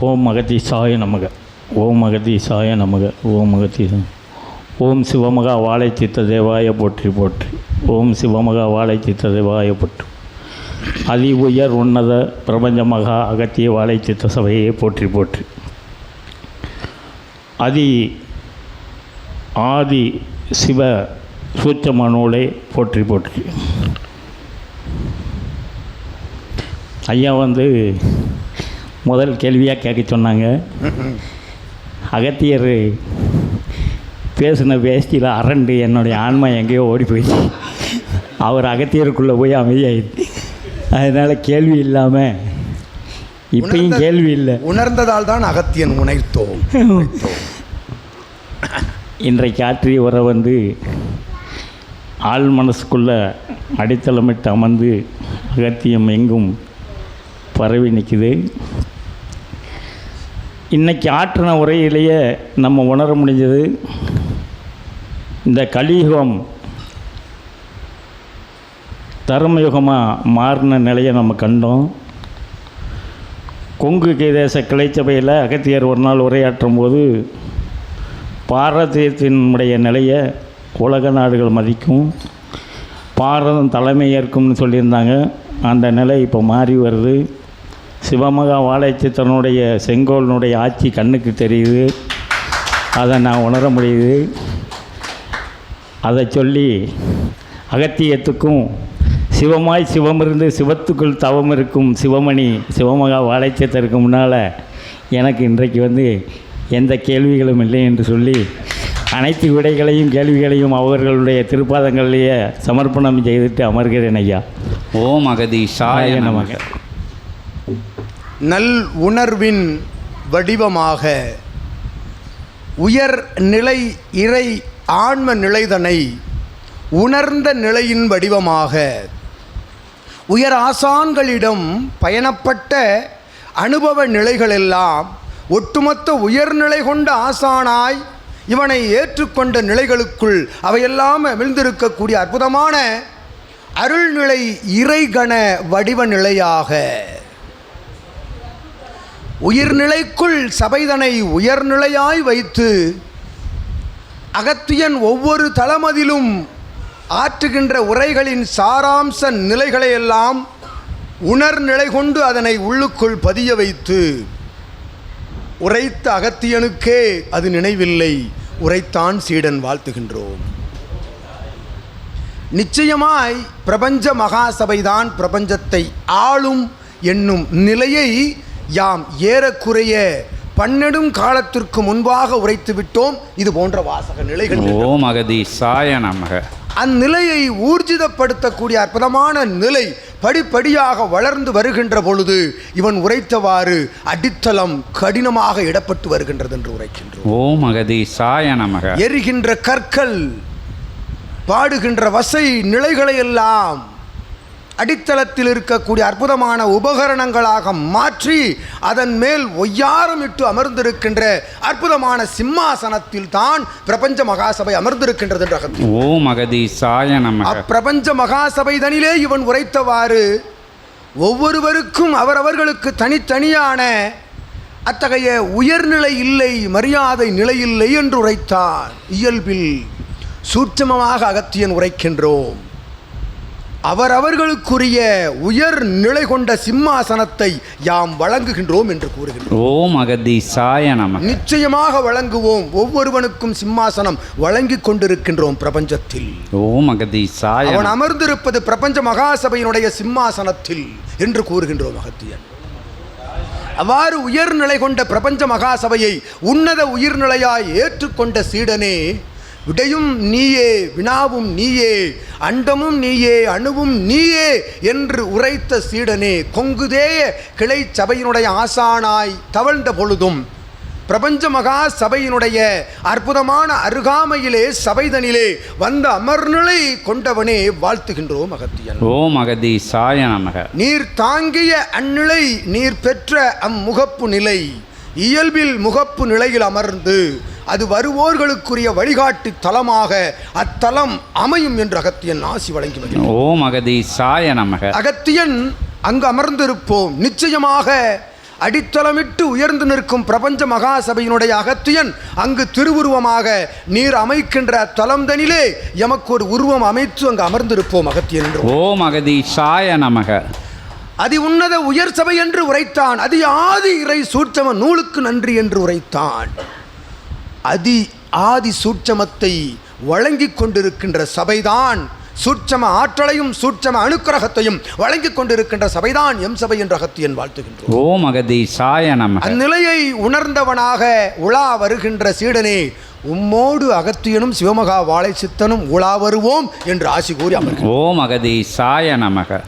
ஓம் மகதி சாய நமக. ஓம் மகதி சாய நமக. ஓம் மகதி ஓம் சிவமகா வாழை சித்த தேவாய போற்றி போற்றி. ஓம் சிவமகா வாழை சித்த தேவாய போற்றி. அதி உயர் உன்னத பிரபஞ்ச மகா அகத்திய வாழை சித்த சபையை போற்றி போற்றி. அதி ஆதி சிவ சூச்சம நூலை போற்றி போற்றி. ஐயா வந்து முதல் கேள்வியாக கேட்க சொன்னாங்க. அகத்தியர் பேசின வேஷ்டியில் அரண்டு என்னுடைய ஆன்மா எங்கேயோ ஓடி போயிடுச்சு அவர் அகத்தியருக்குள்ளே போய் அமைதியாயிடுச்சு அதனால் கேள்வி இல்லாமல் இப்பயும் கேள்வி இல்லை. உணர்ந்ததால் தான் அகத்தியன் உணைத்தோம் இன்றைக்கு ஆற்றிய உரை வந்து ஆள் மனசுக்குள்ள அடித்தளமிட்டு அமர்ந்து அகத்தியம் எங்கும் பரவி நிற்குது இன்றைக்கி ஆற்றின உரையிலேயே நம்ம உணர முடிஞ்சது இந்த கலியுகம் தர்மயுகமாக மாறின நிலையை நம்ம கண்டோம். கொங்கு தேச கிளைச்சபையில் அகத்தியர் ஒரு நாள் உரையாற்றும் போது பாரதத்தினுடைய நிலையை உலக நாடுகள் மதிக்கும். பாரதம் தலைமை ஏற்கும்னு சொல்லியிருந்தாங்க. அந்த நிலை இப்போ மாறி வருது. சிவமகா வாழைச்சித்தனுடைய செங்கோலினுடைய ஆட்சி கண்ணுக்கு தெரியுது. அதை நான் உணர முடியுது. அதை சொல்லி அகத்தியத்துக்கும் சிவமாய் சிவம் இருந்து சிவத்துக்குள் தவம் இருக்கும் சிவமணி சிவமகா வாழைச்சத்திற்கு முன்னால் எனக்கு இன்றைக்கு வந்து எந்த கேள்விகளும் இல்லை என்று சொல்லி அனைத்து விடைகளையும் கேள்விகளையும் அவர்களுடைய திருப்பாதங்களிலேயே சமர்ப்பணம் செய்துட்டு அமர்கிறேன் ஐயா. ஓம் அகதீஷாய நமக. நல் உணர்வின் வடிவமாக உயர் நிலை இறை ஆன்ம நிலைதனை உணர்ந்த நிலையின் வடிவமாக உயர் ஆசான்களிடம் பயணப்பட்ட அனுபவ நிலைகளெல்லாம் ஒட்டுமொத்த உயர்நிலை கொண்ட ஆசானாய் இவனை ஏற்றுக்கொண்ட நிலைகளுக்குள் அவையெல்லாம் அமிழ்ந்திருக்கக்கூடிய அற்புதமான அருள்நிலை இறைகண வடிவ நிலையாக உயிர்நிலைக்குள் சபைதனை உயர்நிலையாய் வைத்து அகத்தியன் ஒவ்வொரு தளமதிலும் ஆற்றுகின்ற உரைகளின் சாராம்ச நிலைகளையெல்லாம் உணர்நிலை கொண்டு அதனை உள்ளுக்குள் பதிய வைத்து உரைத்த அகத்தியனுக்கே அது நினைவில்லை உரைத்தான் சீடன் வாழ்த்துகின்றோம். நிச்சயமாய் பிரபஞ்ச மகாசபைதான் பிரபஞ்சத்தை ஆளும் என்னும் நிலையை யாம் ஏறக்குறைய பன்னெடும் காலத்திற்கு முன்பாக உரைத்து விட்டோம். இது போன்ற வாசக நிலைகள் ஓம் அகதீஷாய நமக. அந்நிலையை ஊர்ஜிதப்படுத்தக்கூடிய அற்புதமான நிலை படிப்படியாக வளர்ந்து வருகின்ற பொழுது இவன் உரைத்தவாறு அடித்தளம் கடினமாக இடப்பட்டு வருகின்றது என்று உரைக்கின்றோம். ஓம் அகதீஷாய நமக. எரிகின்ற கற்கள் பாடுகின்ற வசை நிலைகளை எல்லாம் அடித்தளத்தில் இருக்கக்கூடிய அற்புதமான உபகரணங்களாக மாற்றி அதன் மேல் ஒய்யாரமிட்டு அமர்ந்திருக்கின்ற அற்புதமான சிம்மாசனத்தில் தான் பிரபஞ்ச மகாசபை அமர்ந்திருக்கின்றது என்ற. ஓம் அகதீஷாய நமக. அப்பிரபஞ்ச மகாசபை தனிலே இவன் உரைத்தவாறு ஒவ்வொருவருக்கும் அவரவர்களுக்கு தனித்தனியான அத்தகைய உயர்நிலை இல்லை மரியாதை நிலை இல்லை என்று உரைத்தான் இயல்பில் சூட்சமமாக அகத்தியன் உரைக்கின்றோம். அவரவர்களுக்குரிய உயர் நிலை கொண்ட சிம்மாசனத்தை யாம் வழங்குகின்றோம் என்று கூறுகின்றோம் ஓம் அகதீஷாய நமக. நிச்சயமாக வழங்குவோம். ஒவ்வொருவனுக்கும் சிம்மாசனம் வழங்கிக் கொண்டிருக்கின்றோம் பிரபஞ்சத்தில். ஓம் அகதீஷாய அவன். அமர்ந்திருப்பது பிரபஞ்ச மகாசபையினுடைய சிம்மாசனத்தில் என்று கூறுகின்றோம் அகத்தியன் அவ்வாறு உயர்நிலை கொண்ட பிரபஞ்ச மகாசபையை உன்னத உயிர்நிலையாய் ஏற்றுக்கொண்ட சீடனே விடையும் நீயே வினாவும் நீயே அண்டமும் நீயே அணுவும் நீயே என்று உரைத்த சீடனே கொங்குதேய கிளை சபையினுடைய ஆசானாய் தவழ்ந்த பொழுதும் பிரபஞ்ச மகா சபையினுடைய அற்புதமான அருகாமையிலே சபைதனிலே வந்த அமர்நிலை கொண்டவனே வாழ்த்துகின்றோம் அகத்தியன் ஓம் அகதீஷாய நமக. நீர் தாங்கிய அந்நிலை நீர் பெற்ற அம்முகப்பு நிலை இயல்பில் முகப்பு நிலையில் அமர்ந்து அது வருவோர்களுக்குரிய வழிகாட்டி தலமாக அத்தலம் அமையும் என்று அகத்தியன் ஆசி வழங்கி ஓம் அகதீஷாய நமக. அகத்தியன் அங்கு அமர்ந்திருப்போம். நிச்சயமாக அடித்தளமிட்டு உயர்ந்து நிற்கும் பிரபஞ்ச மகாசபையினுடைய அகத்தியன் அங்கு திருவுருவமாக நீர் அமைக்கின்ற தலம்தனிலே எமக்கு ஒரு உருவம் அமைத்து அங்கு அமர்ந்திருப்போம் அகத்தியன் என்று. ஓம் அகதீசாய நமக. அதி உன்னத உயர் சபை என்று உரைத்தான். அதி ஆதி இறை சூட்சம நூலுக்கு நன்றி என்று உரைத்தான். அதி ஆதி சூட்சமத்தை வழங்கிக் கொண்டிருக்கின்ற சபைதான் சூட்சம ஆற்றலையும் சூட்சம அணுக்கரகத்தையும் வழங்கிக் கொண்டிருக்கின்ற சபைதான் எம் சபை என்ற அகத்தியன் வாழ்த்துகின்றோம். ஓம் அகதீசாய நமக. அந்நிலையை உணர்ந்தவனாக உலா வருகின்ற சீடனே உம்மோடு அகத்தியனும் சிவமகா வாழை சித்தனும் உலா வருவோம் என்று ஆசி கூறி அமர்கிறார் ஓம் அகதீசாய நமக.